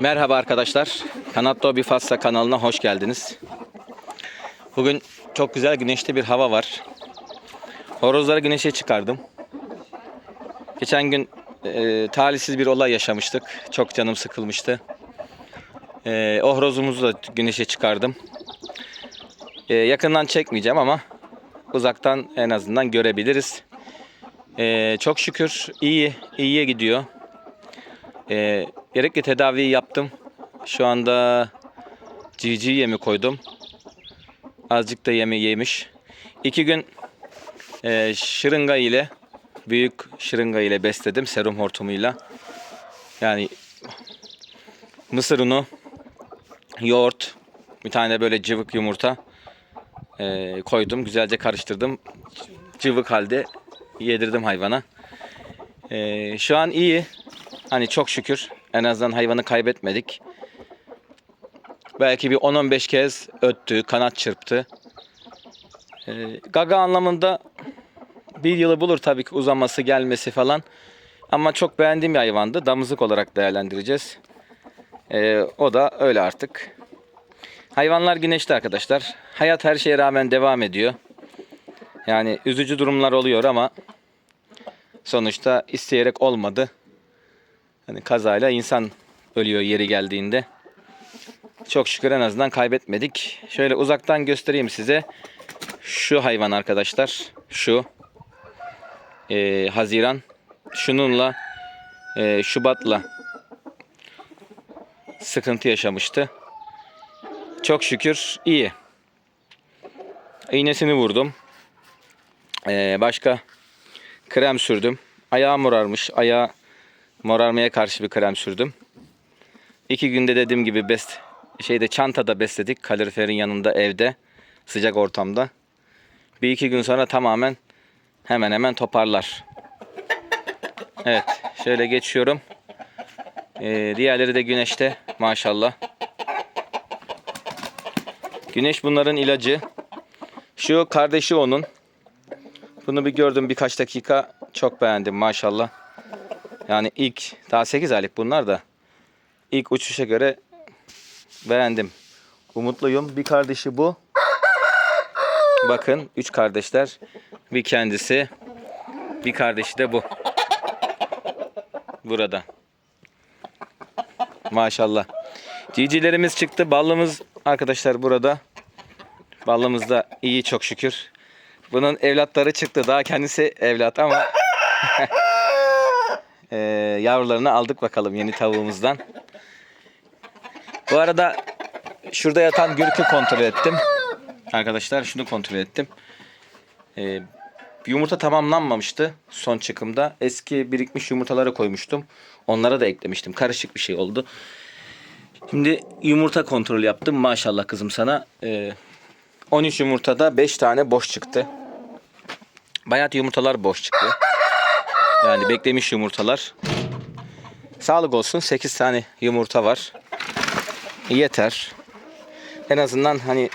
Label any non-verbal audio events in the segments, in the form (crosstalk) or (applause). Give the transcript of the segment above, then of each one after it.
Merhaba arkadaşlar. Kanatto Bifassa kanalına hoş geldiniz. Bugün çok güzel güneşli bir hava var. Horozları güneşe çıkardım. Geçen gün e, talihsiz bir olay yaşamıştık. Çok canım sıkılmıştı. E, o horozumuzu da güneşe çıkardım. E, yakından çekmeyeceğim ama uzaktan en azından görebiliriz. E, çok şükür iyi, iyiye gidiyor. E, gerekli tedaviyi yaptım. Şu anda cici yemi koydum. Azıcık da yemi yemiş. İki gün e, şırınga ile büyük şırınga ile besledim serum hortumuyla. Yani mısır unu, yoğurt, bir tane böyle cıvık yumurta e, koydum. Güzelce karıştırdım. Cıvık halde yedirdim hayvana. E, şu an iyi. Hani çok şükür en azından hayvanı kaybetmedik. Belki bir 10-15 kez öttü, kanat çırptı. Ee, gaga anlamında bir yılı bulur tabii ki uzaması, gelmesi falan. Ama çok beğendiğim bir hayvandı. Damızlık olarak değerlendireceğiz. Ee, o da öyle artık. Hayvanlar güneşte arkadaşlar. Hayat her şeye rağmen devam ediyor. Yani üzücü durumlar oluyor ama sonuçta isteyerek olmadı. Hani kazayla insan ölüyor yeri geldiğinde. Çok şükür en azından kaybetmedik. Şöyle uzaktan göstereyim size. Şu hayvan arkadaşlar. Şu. Ee, Haziran. Şununla e, Şubat'la sıkıntı yaşamıştı. Çok şükür iyi. İğnesini vurdum. Ee, başka krem sürdüm. Ayağı morarmış. Ayağı morarmaya karşı bir krem sürdüm. İki günde dediğim gibi best şeyde çantada besledik kaloriferin yanında evde sıcak ortamda. Bir iki gün sonra tamamen hemen hemen toparlar. Evet şöyle geçiyorum. Ee, diğerleri de güneşte maşallah. Güneş bunların ilacı. Şu kardeşi onun. Bunu bir gördüm birkaç dakika. Çok beğendim maşallah. Yani ilk daha 8 aylık bunlar da ilk uçuşa göre beğendim. Umutluyum. Bir kardeşi bu. Bakın üç kardeşler. Bir kendisi. Bir kardeşi de bu. Burada. Maşallah. Cicilerimiz çıktı. Ballımız arkadaşlar burada. Ballımız da iyi çok şükür. Bunun evlatları çıktı. Daha kendisi evlat ama (laughs) Ee, yavrularını aldık bakalım yeni tavuğumuzdan. Bu arada şurada yatan gürkü kontrol ettim. Arkadaşlar şunu kontrol ettim. Ee, yumurta tamamlanmamıştı son çıkımda. Eski birikmiş yumurtaları koymuştum. Onlara da eklemiştim. Karışık bir şey oldu. Şimdi yumurta kontrol yaptım. Maşallah kızım sana. Ee, 13 yumurtada 5 tane boş çıktı. Bayat yumurtalar boş çıktı. Yani beklemiş yumurtalar. Sağlık olsun 8 tane yumurta var. Yeter. En azından hani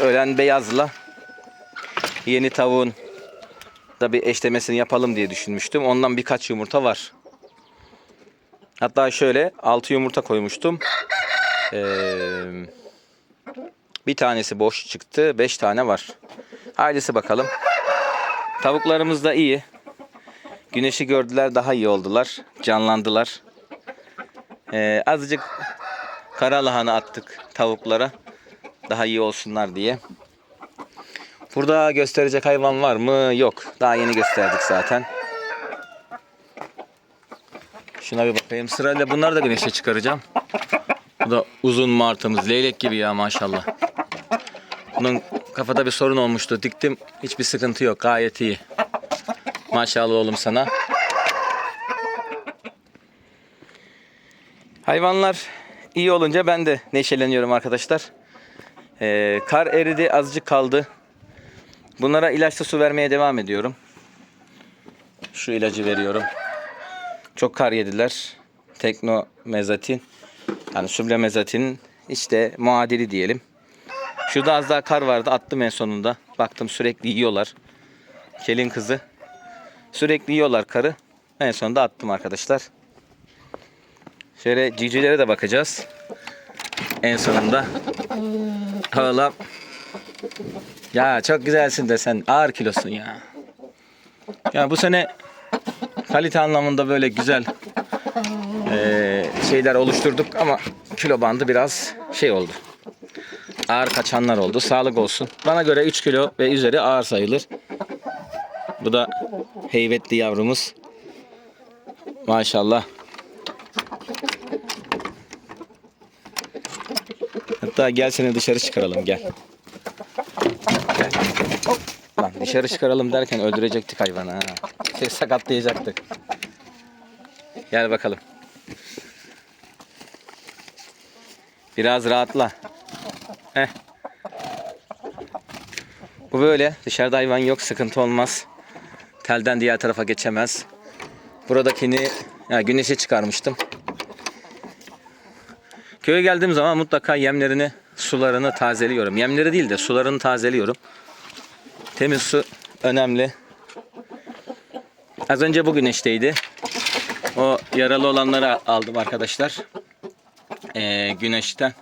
ölen beyazla yeni tavuğun da bir eşlemesini yapalım diye düşünmüştüm. Ondan birkaç yumurta var. Hatta şöyle 6 yumurta koymuştum. Ee, bir tanesi boş çıktı. 5 tane var. Ailesi bakalım. Tavuklarımız da iyi. Güneşi gördüler daha iyi oldular. Canlandılar. Ee, azıcık kara lahana attık tavuklara. Daha iyi olsunlar diye. Burada gösterecek hayvan var mı? Yok. Daha yeni gösterdik zaten. Şuna bir bakayım. Sırayla bunları da güneşe çıkaracağım. Bu da uzun martımız. Leylek gibi ya maşallah. Bunun kafada bir sorun olmuştu. Diktim. Hiçbir sıkıntı yok. Gayet iyi. Maşallah oğlum sana. Hayvanlar iyi olunca ben de neşeleniyorum arkadaşlar. Ee, kar eridi azıcık kaldı. Bunlara ilaçlı su vermeye devam ediyorum. Şu ilacı veriyorum. Çok kar yediler. Teknomezatin. Yani süblemezatin işte muadili diyelim. Şurada az daha kar vardı. Attım en sonunda. Baktım sürekli yiyorlar. Kelin kızı. Sürekli yiyorlar karı. En sonunda attım arkadaşlar. Şöyle civcivlere de bakacağız. En sonunda. Oğlum. Ya çok güzelsin de sen ağır kilosun ya. Ya bu sene kalite anlamında böyle güzel eee, şeyler oluşturduk ama kilo bandı biraz şey oldu. Ağır kaçanlar oldu. Sağlık olsun. Bana göre 3 kilo ve üzeri ağır sayılır. Bu da heybetli yavrumuz. Maşallah. Hatta gel seni dışarı çıkaralım gel. Lan dışarı çıkaralım derken öldürecektik hayvanı ha. Şey sakatlayacaktık. Gel bakalım. Biraz rahatla. Heh. Bu böyle. Dışarıda hayvan yok. Sıkıntı olmaz. Telden diğer tarafa geçemez. Buradakini ya güneşe çıkarmıştım. Köye geldiğim zaman mutlaka yemlerini, sularını tazeliyorum. Yemleri değil de sularını tazeliyorum. Temiz su önemli. Az önce bu güneşteydi. O yaralı olanları aldım arkadaşlar. Ee, güneşten.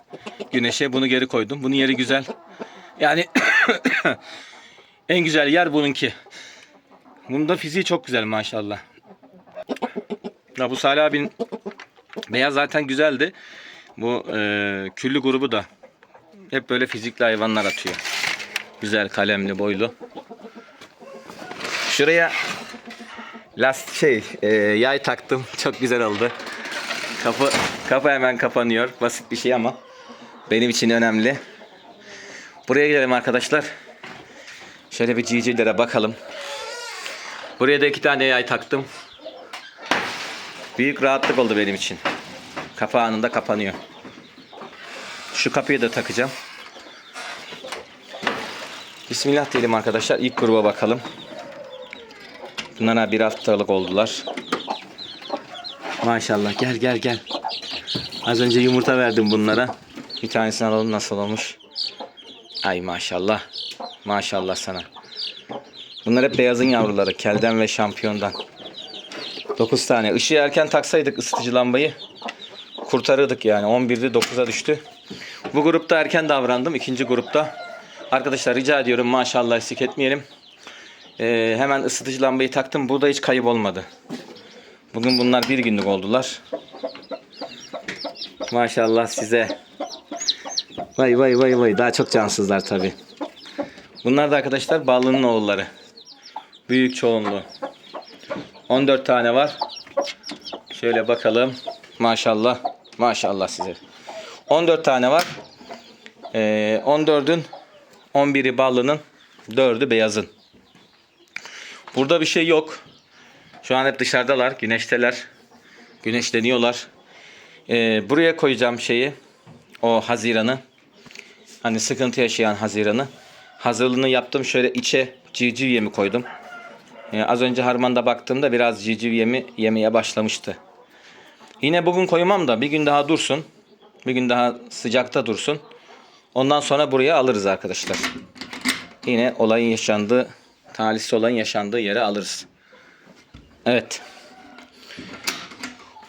Güneşe bunu geri koydum. Bunun yeri güzel. Yani (coughs) en güzel yer bununki. Bunun da fiziği çok güzel maşallah. Ya bu Salih abinin beyaz zaten güzeldi. Bu e, küllü grubu da hep böyle fizikli hayvanlar atıyor. Güzel kalemli boylu. Şuraya last şey e, yay taktım. (laughs) Çok güzel oldu. Kapı kapı hemen kapanıyor. Basit bir şey ama benim için önemli. Buraya gidelim arkadaşlar. Şöyle bir civcivlere bakalım. Buraya da iki tane yay taktım. Büyük rahatlık oldu benim için. Kapı anında kapanıyor. Şu kapıyı da takacağım. Bismillah diyelim arkadaşlar. İlk gruba bakalım. Bunlara bir haftalık oldular. Maşallah gel gel gel. Az önce yumurta verdim bunlara. Bir tanesini alalım nasıl olmuş. Ay maşallah. Maşallah sana. Bunlar hep beyazın yavruları. Kelden ve şampiyondan. 9 tane. Işığı erken taksaydık ısıtıcı lambayı kurtarırdık yani. 11'de 9'a düştü. Bu grupta erken davrandım. ikinci grupta. Arkadaşlar rica ediyorum maşallah eksik etmeyelim. Ee, hemen ısıtıcı lambayı taktım. Burada hiç kayıp olmadı. Bugün bunlar bir günlük oldular. Maşallah size. Vay vay vay vay. Daha çok cansızlar tabi. Bunlar da arkadaşlar balının oğulları. Büyük çoğunluğu. 14 tane var. Şöyle bakalım. Maşallah. Maşallah size. 14 tane var. Ee, 14'ün 11'i ballının 4'ü beyazın. Burada bir şey yok. Şu an hep dışarıdalar. Güneşteler. Güneşleniyorlar. Ee, buraya koyacağım şeyi. O Haziran'ı. Hani sıkıntı yaşayan Haziran'ı. Hazırlığını yaptım. Şöyle içe civciv yemi koydum. Ee, az önce harmanda baktığımda biraz civciv yemi yemeye başlamıştı. Yine bugün koymam da bir gün daha dursun. Bir gün daha sıcakta dursun. Ondan sonra buraya alırız arkadaşlar. Yine olayın yaşandığı, talihsiz olayın yaşandığı yere alırız. Evet.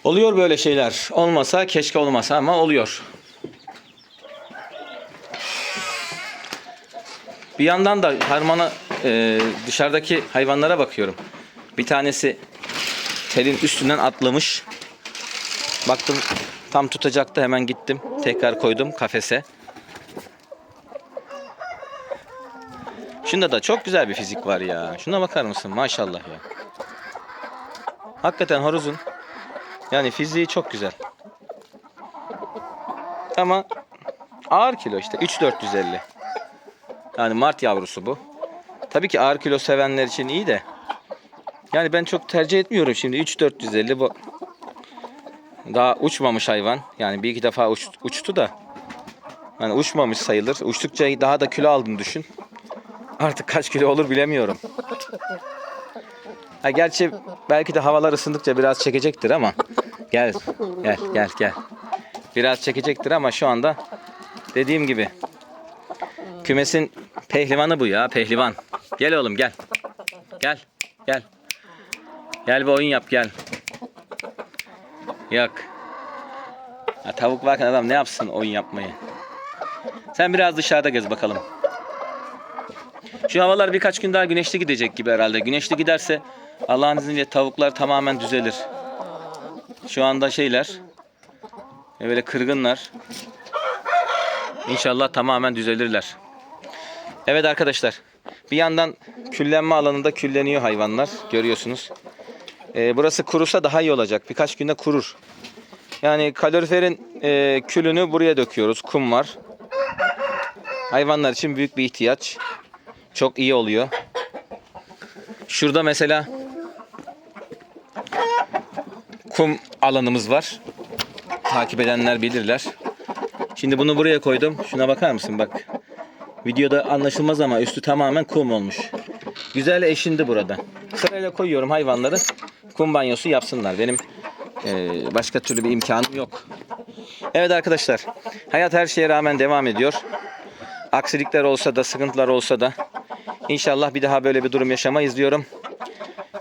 Oluyor böyle şeyler. Olmasa keşke olmasa ama oluyor. Bir yandan da harmana e, dışarıdaki hayvanlara bakıyorum. Bir tanesi telin üstünden atlamış. Baktım tam tutacaktı hemen gittim. Tekrar koydum kafese. Şunda da çok güzel bir fizik var ya. Şuna bakar mısın? Maşallah ya. Hakikaten horozun. Yani fiziği çok güzel. Ama ağır kilo işte 3450. Yani Mart yavrusu bu. Tabii ki ağır kilo sevenler için iyi de. Yani ben çok tercih etmiyorum şimdi 3450 bu. Daha uçmamış hayvan. Yani bir iki defa uç- uçtu da. Yani uçmamış sayılır. Uçtukça daha da kilo aldın düşün. Artık kaç kilo olur bilemiyorum. Ha, gerçi belki de havalar ısındıkça biraz çekecektir ama. Gel, gel, gel, gel. Biraz çekecektir ama şu anda dediğim gibi kümesin pehlivanı bu ya, pehlivan. Gel oğlum gel. Gel, gel. Gel bir oyun yap gel. Yok. Ha, tavuk varken adam ne yapsın oyun yapmayı. Sen biraz dışarıda gez bakalım. Şu havalar birkaç gün daha güneşli gidecek gibi herhalde. Güneşli giderse Allah'ın izniyle tavuklar tamamen düzelir. Şu anda şeyler e, böyle kırgınlar. İnşallah tamamen düzelirler. Evet arkadaşlar. Bir yandan küllenme alanında külleniyor hayvanlar. Görüyorsunuz. Ee, burası kurusa daha iyi olacak. Birkaç günde kurur. Yani kaloriferin e, külünü buraya döküyoruz. Kum var. Hayvanlar için büyük bir ihtiyaç. Çok iyi oluyor. Şurada mesela kum alanımız var. Takip edenler bilirler. Şimdi bunu buraya koydum. Şuna bakar mısın bak. Videoda anlaşılmaz ama üstü tamamen kum olmuş. Güzel eşindi burada. Sırayla koyuyorum hayvanları. Kum banyosu yapsınlar. Benim e, başka türlü bir imkanım yok. Evet arkadaşlar. Hayat her şeye rağmen devam ediyor. Aksilikler olsa da, sıkıntılar olsa da inşallah bir daha böyle bir durum yaşamayız diyorum.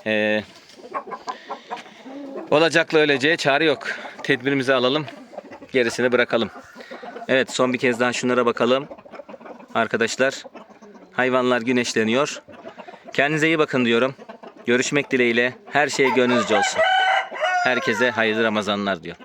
E, olacakla öleceğe çare yok. Tedbirimizi alalım. Gerisini bırakalım. Evet son bir kez daha şunlara bakalım. Arkadaşlar hayvanlar güneşleniyor. Kendinize iyi bakın diyorum. Görüşmek dileğiyle her şey gönlünüzce olsun. Herkese hayırlı Ramazanlar diyor.